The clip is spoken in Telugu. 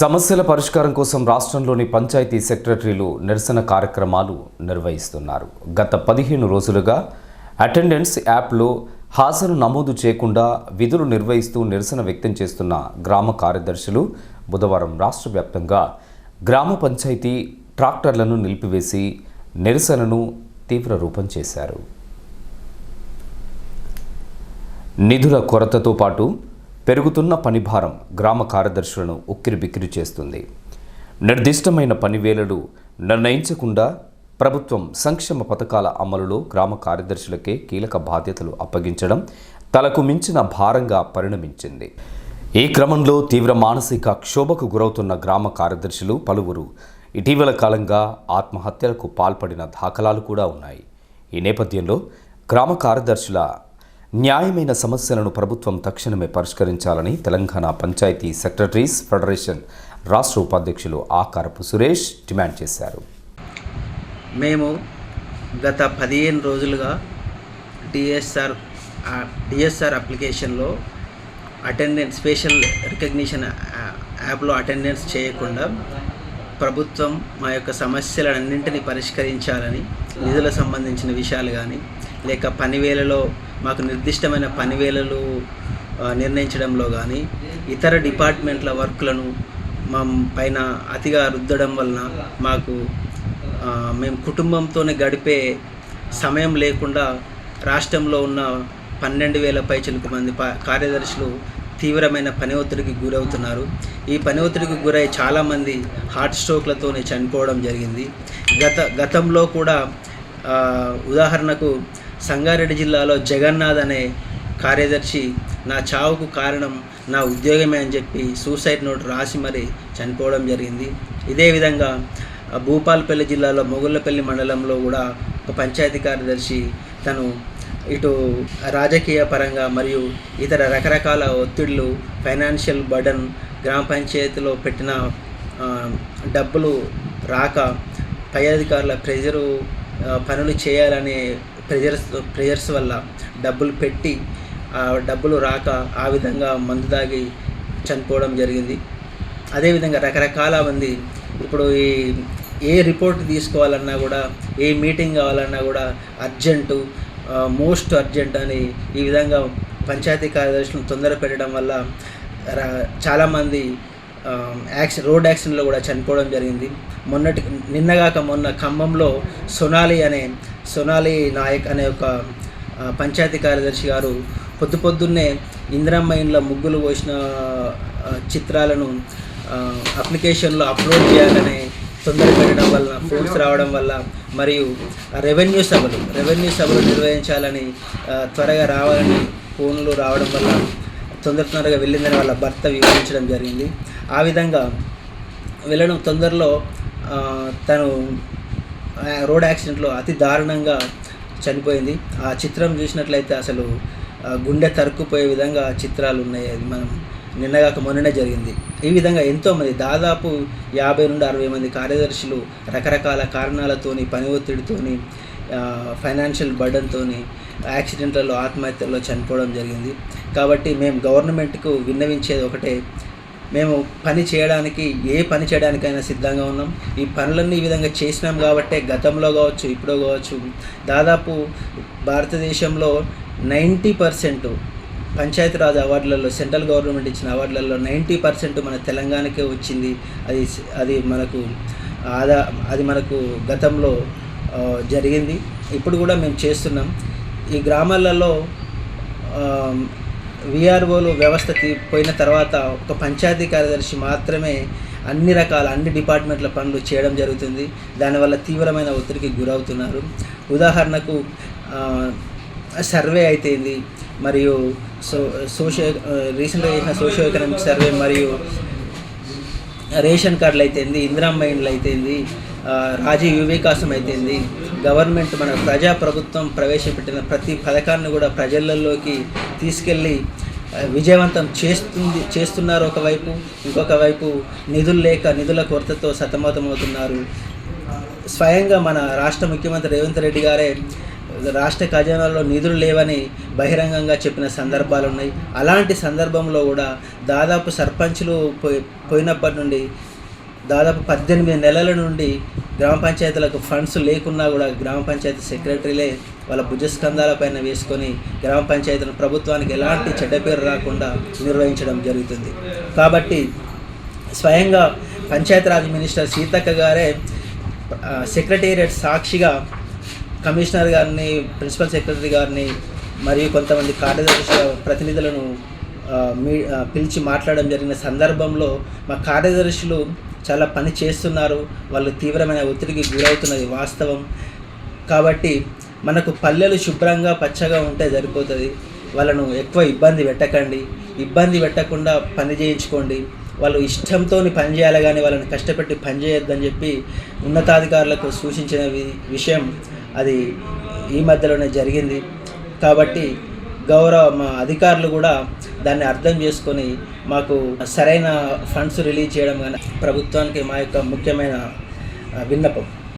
సమస్యల పరిష్కారం కోసం రాష్ట్రంలోని పంచాయతీ సెక్రటరీలు నిరసన కార్యక్రమాలు నిర్వహిస్తున్నారు. గత పదిహేను రోజులుగా అటెండెన్స్ యాప్లో హాజరు నమోదు చేయకుండా విధులు నిర్వహిస్తూ నిరసన వ్యక్తం చేస్తున్న గ్రామ కార్యదర్శులు బుధవారం రాష్ట్ర వ్యాప్తంగా గ్రామ పంచాయతీ ట్రాక్టర్లను నిలిపివేసి నిరసనను తీవ్ర రూపం చేశారు. నిధుల కొరతతో పాటు పెరుగుతున్న పనిభారం గ్రామ కార్యదర్శులను ఉక్కిరిబిక్కిరి చేస్తుంది. నిర్దిష్టమైన పనివేళలు నిర్ణయించకుండా ప్రభుత్వం సంక్షేమ పథకాల అమలులో గ్రామ కార్యదర్శులకే కీలక బాధ్యతలు అప్పగించడం తలకు మించిన భారంగా పరిణమించింది. ఈ క్రమంలో తీవ్ర మానసిక క్షోభకు గురవుతున్న గ్రామ కార్యదర్శులు పలువురు ఇటీవల కాలంగా ఆత్మహత్యలకు పాల్పడిన దాఖలాలు కూడా ఉన్నాయి. ఈ నేపథ్యంలో గ్రామ కార్యదర్శుల న్యాయమైన సమస్యలను ప్రభుత్వం తక్షణమే పరిష్కరించాలని తెలంగాణ పంచాయతీ సెక్రటరీస్ ఫెడరేషన్ రాష్ట్ర ఉపాధ్యక్షులు ఆకారపు సురేష్ డిమాండ్ చేశారు. మేము గత పదిహేను రోజులుగా డిఎస్ఆర్ డిఎస్ఆర్ అప్లికేషన్లో అటెండెన్స్ స్పెషల్ రికగ్నిషన్ యాప్లో అటెండెన్స్ చేయకుండా ప్రభుత్వం మా యొక్క సమస్యలన్నింటినీ పరిష్కరించాలని నిధులకు సంబంధించిన విషయాలు కానీ లేక పనివేలలో మాకు నిర్దిష్టమైన పనివేళలు నిర్ణయించడంలో కానీ ఇతర డిపార్ట్మెంట్ల వర్క్లను మా పైన అతిగా రుద్దడం వలన మాకు మేము కుటుంబంతోనే గడిపే సమయం లేకుండా రాష్ట్రంలో ఉన్న పన్నెండు వేల పైచిలకు మంది కార్యదర్శులు తీవ్రమైన పని ఒత్తిడికి గురవుతున్నారు. ఈ పని ఒత్తిడికి గురై చాలామంది హార్ట్ స్ట్రోక్లతోనే చనిపోవడం జరిగింది. గత గతంలో కూడా ఉదాహరణకు సంగారెడ్డి జిల్లాలో జగన్నాథ్ అనే కార్యదర్శి నా చావుకు కారణం నా ఉద్యోగమే అని చెప్పి సూసైడ్ నోట్ రాసి మరి చనిపోవడం జరిగింది. ఇదే విధంగా భూపాల్పల్లి భూపాలపల్లి జిల్లాలో మొగుళ్ళపల్లి మండలంలో కూడా ఒక పంచాయతీ కార్యదర్శి తను ఇటు రాజకీయ పరంగా మరియు ఇతర రకరకాల ఒత్తిళ్ళు ఫైనాన్షియల్ బర్డన్ గ్రామ పంచాయతీలో పెట్టిన డబ్బులు రాక పై అధికారుల ప్రెజరు పనులు చేయాలనే ప్రెజర్స్ ప్రెజర్స్ వల్ల డబ్బులు పెట్టి ఆ డబ్బులు రాక ఆ విధంగా మందు దాగి చనిపోవడం జరిగింది. అదేవిధంగా రకరకాల మంది ఇప్పుడు ఈ ఏ రిపోర్ట్ తీసుకోవాలన్నా కూడా ఏ మీటింగ్ కావాలన్నా కూడా అర్జెంటు మోస్ట్ అర్జెంట్ అని ఈ విధంగా పంచాయతీ కార్యదర్శులను తొందర పెట్టడం వల్ల రా- చాలామంది యాక్సి రోడ్ యాక్సిడెంట్లో కూడా చనిపోవడం జరిగింది. మొన్నటి నిన్నగాక మొన్న ఖమ్మంలో సొనాలి అనే సొనాలి నాయక్ అనే ఒక పంచాయతీ కార్యదర్శి గారు పొద్దు పొద్దున్నే ఇందిరమ్మ ఇండ్ల ముగ్గులు పోసిన చిత్రాలను అప్లికేషన్లో అప్లోడ్ చేయాలనే తొందర పెట్టడం వల్ల ఫోన్స్ రావడం వల్ల మరియు రెవెన్యూ సభలు రెవెన్యూ సభలు నిర్వహించాలని త్వరగా రావాలని ఫోన్లు రావడం వల్ల తొందర తొందరగా వెళ్ళిందని వాళ్ళ భర్త వివరించడం జరిగింది. ఆ విధంగా వెళ్ళడం తొందరలో తను రోడ్ యాక్సిడెంట్లో అతి దారుణంగా చనిపోయింది. ఆ చిత్రం చూసినట్లయితే అసలు గుండె తరుక్కుపోయే విధంగా చిత్రాలు ఉన్నాయి. అది మనం నిన్నగాక మొన్ననే జరిగింది. ఈ విధంగా ఎంతోమంది దాదాపు యాభై నుండి అరవై మంది కార్యదర్శులు రకరకాల కారణాలతోని పని ఒత్తిడితోని ఫైనాన్షియల్ బర్డన్తో యాక్సిడెంట్లలో ఆత్మహత్యల్లో చనిపోవడం జరిగింది. కాబట్టి మేము గవర్నమెంట్కు విన్నవించేది ఒకటే మేము పని చేయడానికి ఏ పని చేయడానికైనా సిద్ధంగా ఉన్నాం. ఈ పనులన్నీ ఈ విధంగా చేసినాం కాబట్టే గతంలో కావచ్చు ఇప్పుడు కావచ్చు దాదాపు భారతదేశంలో నైంటీ పర్సెంట్ పంచాయతీరాజ్ అవార్డులలో సెంట్రల్ గవర్నమెంట్ ఇచ్చిన అవార్డులలో నైంటీ పర్సెంట్ మన తెలంగాణకే వచ్చింది. అది అది మనకు ఆదా అది మనకు గతంలో జరిగింది. ఇప్పుడు కూడా మేము చేస్తున్నాం. ఈ గ్రామాలలో విఆర్ఓలు వ్యవస్థ తీ- పోయిన తర్వాత ఒక పంచాయతీ కార్యదర్శి మాత్రమే అన్ని రకాల అన్ని డిపార్ట్మెంట్ల పనులు చేయడం జరుగుతుంది. దానివల్ల తీవ్రమైన ఒత్తిడికి గురవుతున్నారు. ఉదాహరణకు సర్వే అయితేంది. మరియు సో సోషియో రీసెంట్గా చేసిన సోషియో ఎకనామిక్ సర్వే మరియు రేషన్ కార్డులు అయితేంది ఇందిరమ్మ ఇండ్లు అయితేంది రాజీ రాజీవ్ వివేకాసం అయితేంది గవర్నమెంట్ మన ప్రజా ప్రభుత్వం ప్రవేశపెట్టిన ప్రతి పథకాన్ని కూడా ప్రజలలోకి తీసుకెళ్ళి విజయవంతం చేస్తుంది చేస్తున్నారు ఒకవైపు ఇంకొక వైపు నిధులు లేక నిధుల కొరతతో సతమతమవుతున్నారు. స్వయంగా మన రాష్ట్ర ముఖ్యమంత్రి రేవంత్ రెడ్డి గారే రాష్ట్ర ఖజానాలో నిధులు లేవని బహిరంగంగా చెప్పిన సందర్భాలు ఉన్నాయి. అలాంటి సందర్భంలో కూడా దాదాపు సర్పంచులు పోయి పోయినప్పటి నుండి దాదాపు పద్దెనిమిది నెలల నుండి గ్రామ పంచాయతీలకు ఫండ్స్ లేకున్నా కూడా గ్రామ పంచాయతీ సెక్రటరీలే వాళ్ళ భుజస్కంధాలపైన వేసుకొని గ్రామ పంచాయతీలను ప్రభుత్వానికి ఎలాంటి చెడ్డ పేరు రాకుండా నిర్వహించడం జరుగుతుంది. కాబట్టి స్వయంగా పంచాయతీరాజ్ మినిస్టర్ సీతక్క గారే సెక్రటేరియట్ సాక్షిగా కమిషనర్ గారిని ప్రిన్సిపల్ సెక్రటరీ గారిని మరియు కొంతమంది కార్యదర్శి ప్రతినిధులను మీ పిలిచి మాట్లాడడం జరిగిన సందర్భంలో మా కార్యదర్శులు చాలా పని చేస్తున్నారు. వాళ్ళు తీవ్రమైన ఒత్తిడికి గురవుతున్నది వాస్తవం. కాబట్టి మనకు పల్లెలు శుభ్రంగా పచ్చగా ఉంటే సరిపోతుంది. వాళ్ళను ఎక్కువ ఇబ్బంది పెట్టకండి. ఇబ్బంది పెట్టకుండా పని చేయించుకోండి. వాళ్ళు ఇష్టంతో పనిచేయాలి కానీ వాళ్ళని కష్టపెట్టి పనిచేయొద్దని చెప్పి ఉన్నతాధికారులకు సూచించిన వి- విషయం అది ఈ మధ్యలోనే జరిగింది. కాబట్టి గౌరవ మా అధికారులు కూడా దాన్ని అర్థం చేసుకొని మాకు సరైన ఫండ్స్ రిలీజ్ చేయడం కానీ ప్రభుత్వానికి మా యొక్క ముఖ్యమైన విన్నపం.